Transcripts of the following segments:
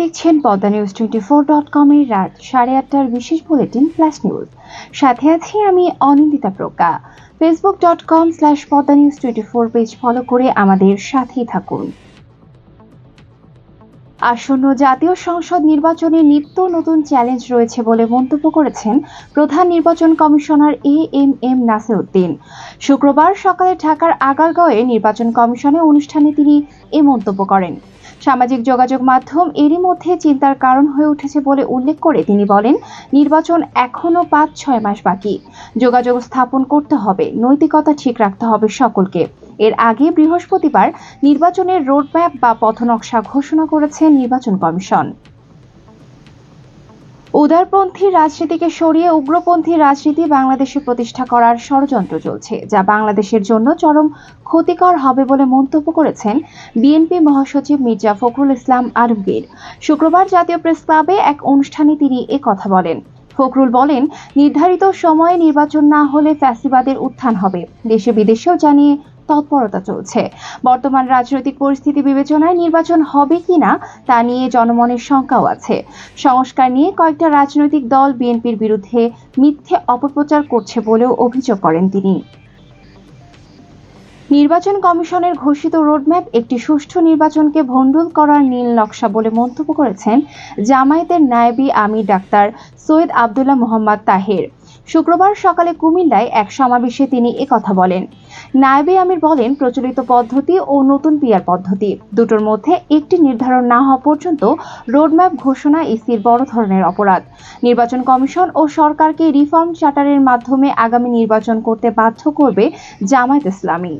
দেখছেন Padma news twenty four dot কমের রাত সাড়ে আটটার বিশেষ বুলেটিন ফ্ল্যাশ নিউজ সাথে আছি আমি Anindita Pragya. Facebook dot com slash Padma news twenty four page follow করে আমাদের সাথেই থাকুন। আসন্ন জাতীয় সংসদ নির্বাচনে নিত্য নতুন চ্যালেঞ্জ রয়েছে বলে মন্তব্য করেছেন প্রধান নির্বাচন commissioner A M M Nasir Uddin শুক্রবার সকালে ঢাকার আগারগাঁওয়ে নির্বাচন কমিশনে অনুষ্ঠানে তিনি এ মন্তব্য করেন। সামাজিক যোগাযোগ মাধ্যম এরই মধ্যে চিন্তার কারণ হয়ে উঠেছে বলে উল্লেখ করে তিনি বলেন, নির্বাচন এখনও পাঁচ, ছয় মাস বাকি। যোগাযোগ স্থাপন করতে হবে, নৈতিকতা ঠিক রাখতে হবে সকলকে। এর আগে বৃহস্পতিবার নির্বাচনের রোডম্যাপ বা পথনকশা ঘোষণা করেছে নির্বাচন কমিশন। উদারপন্থী রাজনীতিকে সরিয়ে উগ্রপন্থী রাজনীতি বাংলাদেশে প্রতিষ্ঠা করার ষড়যন্ত্র চলছে, যা বাংলাদেশের জন্য চরম ক্ষতিকর হবে বলে মন্তব্য করেছেন বিএনপি মহাসচিব মির্জা ফখরুল ইসলাম আলমগীর। শুক্রবার জাতীয় প্রেস ক্লাবে এক অনুষ্ঠানে তিনি এ কথা বলেন। ফখরুল বলেন, নির্ধারিত সময়ে নির্বাচন না হলে ফ্যাসিবাদের উত্থান হবে। দেশে বিদেশেও জানিয়ে তৎপরতা চলছে। বর্তমান রাজনৈতিক পরিস্থিতি বিবেচনায় নির্বাচন হবে কিনা তা নিয়ে জনমনের শঙ্কাও আছে। সংস্কার নিয়ে কয়েকটা রাজনৈতিক দল বিএনপির বিরুদ্ধে মিথ্যে অপপ্রচার করছে বলেও অভিযোগ করেন তিনি। নির্বাচন কমিশনের ঘোষিত রোডম্যাপ একটি সুষ্ঠু নির্বাচনকে ভণ্ডুল করার নীল নকশা বলে মন্তব্য করেছেন জামায়াতের নায়েবি আমির ডাক্তার সৈয়দ আবদুল্লাহ মোহাম্মদ তাহের। শুক্রবার সকালে কুমিল্লায় এক সমাবেশে তিনি একথা বলেন। নায়বে আমির বলেন, প্রচলিত পদ্ধতি ও নতুন পিয়ার পদ্ধতি, দুটোর মধ্যে একটি নির্ধারণ না হওয়া পর্যন্ত রোডম্যাপ ঘোষণা ইসির বড় ধরনের অপরাধ। নির্বাচন কমিশন ও সরকারকে রিফর্ম চার্টারের মাধ্যমে আগামী নির্বাচন করতে বাধ্য করবে জামায়াত ইসলামী।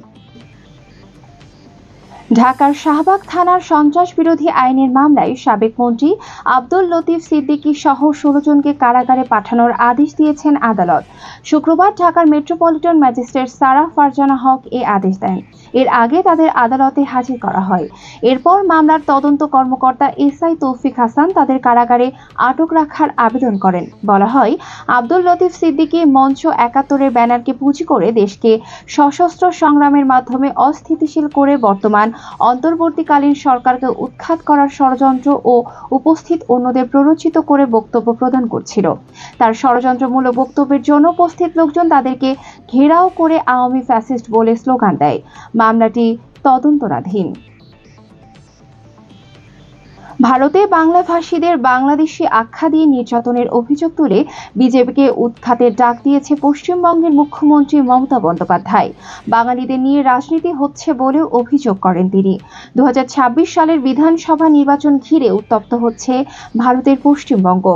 ঢাকার শাহবাগ থানার সন্ত্রাস বিরোধী আইনের মামলায় সাবেক মন্ত্রী আব্দুল লতিফ সিদ্দিকী সহ ষোলো জনকে কারাগারে পাঠানোর আদেশ দিয়েছেন আদালত। শুক্রবার ঢাকার মেট্রোপলিটন ম্যাজিস্ট্রেট সারা ফারজানা হক এ আদেশ দেন। এর আগে তাদের আদালতে হাজির করা হয়। এরপর মামলার তদন্ত কর্মকর্তা এসআই তৌফিক হাসান তাদের কারাগারে আটক রাখার আবেদন করেন। বলা হয়, আব্দুল লতিফ সিদ্দিকী মঞ্চ একাত্তরের ব্যানারকে পুঁজি করে দেশকে সশস্ত্র সংগ্রামের মাধ্যমে অস্থিতিশীল করে বর্তমান অন্তর্বর্তীকালীন সরকারকে উৎখাত করার ষড়যন্ত্র ও উপস্থিত অন্যদের প্ররোচিত করে বক্তব্য প্রদান করছিল। তার ষড়যন্ত্রমূলক বক্তব্যের জন্য উপস্থিত লোকজন তাদেরকে ঘেরাও করে আওয়ামী ফ্যাসিস্ট বলে স্লোগান দেয়। মামলাটি তদন্তরাধীন। ভারতে বাংলাভাষীদের বাংলাদেশি আখ্যা দিয়ে নির্যাতনের অভিযোগ তুলে বিজেপিকে উৎখাতের ডাক দিয়েছে পশ্চিমবঙ্গের মুখ্যমন্ত্রী মমতা বন্দ্যোপাধ্যায়। বাঙালিদের নিয়ে রাজনীতি হচ্ছে বলেও অভিযোগ করেন তিনি। দু হাজার ছাব্বিশ সালের বিধানসভা নির্বাচন ঘিরে উত্তপ্ত হচ্ছে ভারতের পশ্চিমবঙ্গ।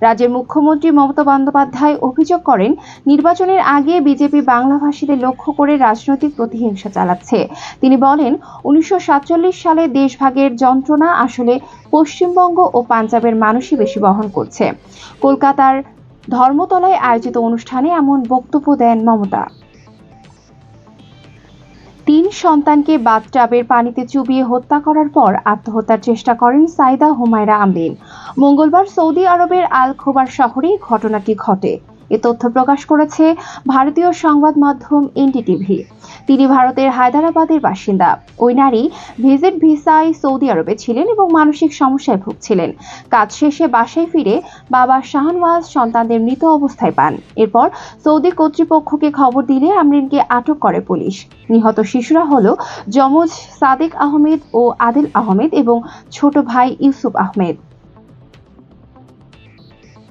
রাজ্যের মুখ্যমন্ত্রী মমতা বন্দ্যোপাধ্যায় অভিযোগ করেন, নির্বাচনের আগে বিজেপি বাংলাভাষীদের লক্ষ্য করে রাজনৈতিক প্রতিহিংসা চালাচ্ছে। তিনি বলেন, উনিশশো সাতচল্লিশ সালে দেশভাগের যন্ত্রণা আসলে পশ্চিমবঙ্গ ও পাঞ্জাবের মানুষই বেশি বহন করছে। কলকাতার ধর্মতলায় আয়োজিত অনুষ্ঠানে এমন বক্তব্য দেন মমতা। তিন সন্তানকে বাথটাবের পানিতে চুবিয়ে হত্যা করার পর আত্মহত্যার চেষ্টা করেন সাইদা হুমায়রা আমরিন মঙ্গলবার সৌদি আরবের আল খোবার শহরে ঘটনাটি ঘটে। এ তথ্য প্রকাশ করেছে ভারতীয় সংবাদ মাধ্যম এনডিটিভি। তিনি ভারতের হায়দ্রাবাদের বাসিন্দা। ওই নারী ভিজিট ভিসায় সৌদি আরবে ছিলেন এবং মানসিক সমস্যায় ভুগছিলেন। কাজ শেষে বাসায় ফিরে বাবা শাহনওয়াজ সন্তানদের মৃত অবস্থায় পান। এরপর সৌদি কর্তৃপক্ষকে খবর দিলে আমরিনকে আটক করে পুলিশ। নিহত শিশুরা হল যমজ সাদেক আহমেদ ও আদিল আহমেদ এবং ছোট ভাই ইউসুফ আহমেদ।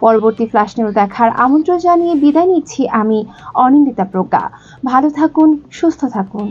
পরবর্তী ফ্ল্যাশ নিউজ দেখার আমন্ত্রণ জানিয়ে বিদায় নিচ্ছি আমি অনিন্দিতা প্রজ্ঞা। ভালো থাকুন, সুস্থ থাকুন।